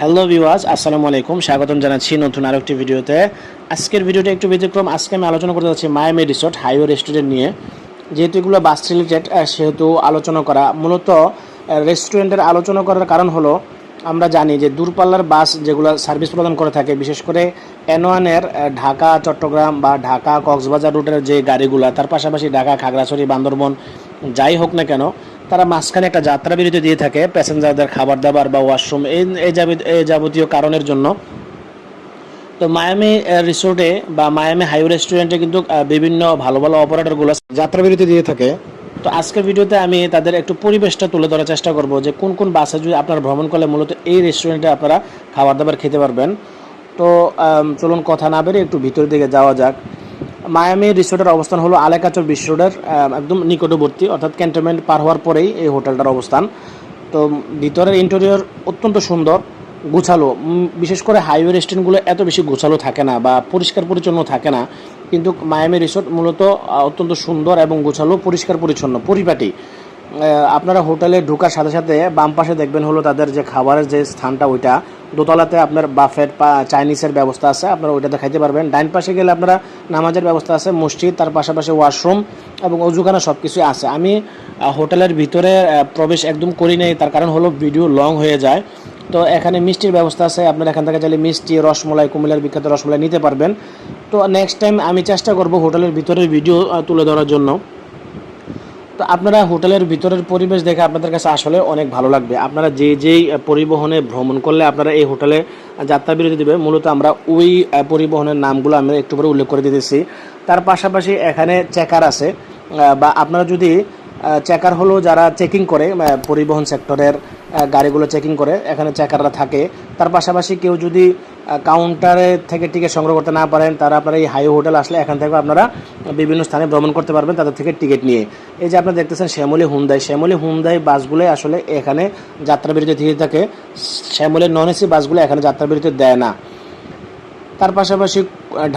Hello ভিওয়াজ আসসালামু আলাইকুম। স্বাগতম জানাচ্ছি নতুন আরেকটি ভিডিওতে। আজকের ভিডিওটা একটু ব্যতিক্রম। আজকে আমি আলোচনা করতে যাচ্ছি মায়ামি রিসোর্ট হাইওয়ে রেস্টুরেন্ট নিয়ে। যেহেতু এগুলো বাস রিলেটেড সেহেতু আলোচনা করা। মূলত রেস্টুরেন্টের আলোচনা করার কারণ হলো, আমরা জানি যে দূরপাল্লার বাস যেগুলো সার্ভিস প্রদান করে থাকে, বিশেষ করে এন ওয়ানের ঢাকা, চট্টগ্রাম বা ঢাকা, কক্সবাজার রুটের যে গাড়িগুলো, তার পাশাপাশি ঢাকা, খাগড়াছড়ি, বান্দরবন, যাই হোক না কেন তারা মাঝখানে একটা যাত্রা বিরতি দিয়ে থাকে, প্যাসেঞ্জারদের খাবার দাবার বা ওয়াশরুম, এই এই যাবত- এই যাবতীয় কারণের জন্য। তো মায়ামি রিসোর্টে বা মায়ামি হাইওয়ে রেস্টুরেন্টে কিন্তু বিভিন্ন ভালো ভালো অপারেটরগুলো যাত্রা বিরতি দিয়ে থাকে। তো আজকের ভিডিওতে আমি তাদের একটু পরিবেশটা তুলে ধরার চেষ্টা করব যে কোন কোন বাসে যদি আপনারা ভ্রমণ করলে মূলত এই রেস্টুরেন্টে আপনারা খাবার দাবার খেতে পারবেন। তো চলুন কথা না বেরিয়ে একটু ভিতরের দিকে যাওয়া যাক। মায়ামি রিসোর্টের অবস্থান হলো আলেকাচর বিশ রোডের একদম নিকটবর্তী, অর্থাৎ ক্যান্টনমেন্ট পার হওয়ার পরেই এই হোটেলটার অবস্থান। তো ভিতরের ইন্টেরিয়র অত্যন্ত সুন্দর, গোছালো। বিশেষ করে হাইওয়ে রেস্টুরেন্টগুলো এত বেশি গোছালো থাকে না বা পরিষ্কার পরিচ্ছন্ন থাকে না। কিন্তু মায়ামি রিসোর্ট মূলত অত্যন্ত সুন্দর এবং গোছালো, পরিষ্কার পরিচ্ছন্ন, পরিপাটি। আপনারা হোটেলে ঢোকার সাথে সাথে বাম পাশে দেখবেন হলো তাদের যে খাবারের যে স্থানটা ওইটা। দোতলাতে আপনার বাফেট বা চাইনিজের ব্যবস্থা আছে, আপনারা ওইটাতে খাইতে পারবেন। ডাইন পাশে গেলে আপনারা নামাজের ব্যবস্থা আছে, মসজিদ, তার পাশাপাশি ওয়াশরুম এবং অজুখানা সব কিছুই আছে। আমি হোটেলের ভিতরে প্রবেশ একদম করি নাই, তার কারণ হলো ভিডিও লং হয়ে যায়। তো এখানে মিষ্টির ব্যবস্থা আছে, আপনারা এখান থেকে চাইলে মিষ্টি, রসমলাই, কুমিল্লার বিখ্যাত রসমলাই নিতে পারবেন। তো নেক্সট টাইম আমি চেষ্টা করব হোটেলের ভিতরের ভিডিও তুলে ধরার জন্য। তো আপনারা হোটেলের ভিতরের পরিবেশ দেখে আপনাদের কাছে আসলে অনেক ভালো লাগবে। আপনারা যে যেই পরিবহনে ভ্রমণ করলে আপনারা এই হোটেলে যাত্রা বিরতি দেবে। মূলত আমরা ওই পরিবহনের নামগুলো আমরা একটু করে উল্লেখ করে দিতেছি। তার পাশাপাশি এখানে চেকার আছে বা আপনারা যদি চেকার হলো যারা চেকিং করে পরিবহন সেক্টরের গাড়িগুলো চেকিং করে, এখানে চেকাররা থাকে। তার পাশাপাশি কেউ যদি কাউন্টারে থেকে টিকিট সংগ্রহ করতে না পারেন, তারা আপনারা এই হাই হোটেল আসলে এখান থেকে আপনারা বিভিন্ন স্থানে ভ্রমণ করতে পারবেন তাদের থেকে টিকিট নিয়ে। এই যে আপনারা দেখতেছেন শ্যামলী হুমদাই শ্যামলী হুমদাই বাসগুলোই আসলে এখানে যাত্রা বিরতি দিয়ে থাকে। শ্যামলী নন এসি বাসগুলো এখানে যাত্রা বিরতি দেয় না। তার পাশাপাশি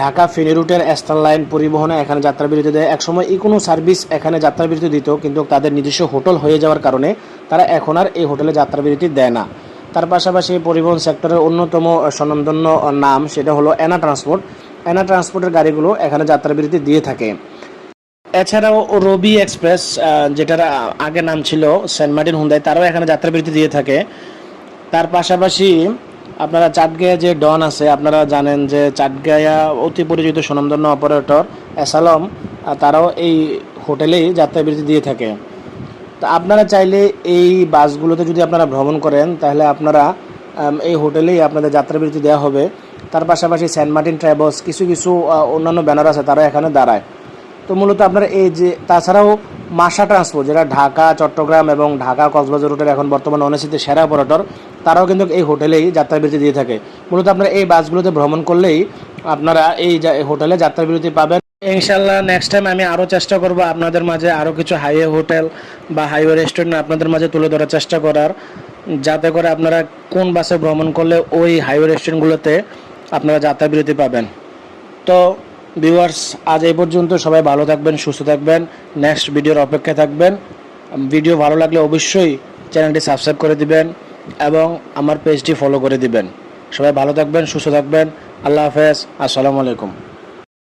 ঢাকা ফেনী রুটের এস্টার লাইন পরিবহনে এখানে যাত্রা বিরতি দেয়। একসময় এই কোনো সার্ভিস এখানে যাত্রা বিরতি দিত, কিন্তু তাদের নিজস্ব হোটেল হয়ে যাওয়ার কারণে তারা এখন আর এই হোটেলে যাত্রা বিরতি দেয় না। তার পাশাপাশি পরিবহন সেক্টরের অন্যতম স্বনামধন্য নাম সেটা হলো এনা ট্রান্সপোর্ট। এনা ট্রান্সপোর্টের গাড়িগুলো এখানে যাত্রা বিরতি দিয়ে থাকে। এছাড়াও রবি এক্সপ্রেস যেটার আগে নাম ছিল সেন্ট মার্টিন হুন্দাই তারাও এখানে যাত্রা বিরতি দিয়ে থাকে। তার পাশাপাশি আপনারা চাটগাঁয়া যে ডন আছে আপনারা জানেন যে চাটগাঁয়া অতি পরিচিত সুনামধন্য অপারেটর আহ, তারাও এই হোটেলেই যাত্রা বিরতি দিয়ে থাকে। তা আপনারা চাইলে এই বাসগুলোতে যদি আপনারা ভ্রমণ করেন, তাহলে আপনারা এই হোটেলেই আপনাদের যাত্রা বিরতি দেওয়া হবে। তার পাশাপাশি সেন্ট মার্টিন ট্রাভেলস কিছু কিছু অন্যান্য ব্যানার আছে, তারা এখানে দাঁড়ায়। তো মূলত আপনারা এই যে, তাছাড়াও মাসা ট্রান্সপোর্ট, যেটা ঢাকা, চট্টগ্রাম এবং ঢাকা কক্সবাজার রুটের এখন বর্তমান অনেসিতে সেরা অপারেটর, তারাও কিন্তু এই হোটেলেই যাত্রা বিরতি দিয়ে থাকে। মূলত আপনারা এই বাসগুলোতে ভ্রমণ করলেই আপনারা এই হোটেলে যাত্রা বিরতি পাবেন। ইনশাল্লাহ নেক্সট টাইম আমি আরও চেষ্টা করব আপনাদের মাঝে আরও কিছু হাইওয়ে হোটেল বা হাইওয়ে রেস্টুরেন্ট আপনাদের মাঝে তুলে ধরার চেষ্টা করার। যাতে করে আপনারা কোন বাসে ভ্রমণ করলে ওই হাইওয়ে রেস্টুরেন্টগুলোতে আপনারা যাত্রা বিরতি পাবেন। তো ভিউয়ার্স আজ এই পর্যন্ত সবাই ভালো থাকবেন, সুস্থ থাকবেন। নেক্সট ভিডিওর অপেক্ষায় থাকবেন। ভিডিও ভালো লাগলে অবশ্যই চ্যানেলটি সাবস্ক্রাইব করে দিবেন এবং আমার পেজটি ফলো করে দিবেন। সবাই ভালো থাকবেন, সুস্থ থাকবেন। আল্লাহ হাফেজ, আসসালামু আলাইকুম।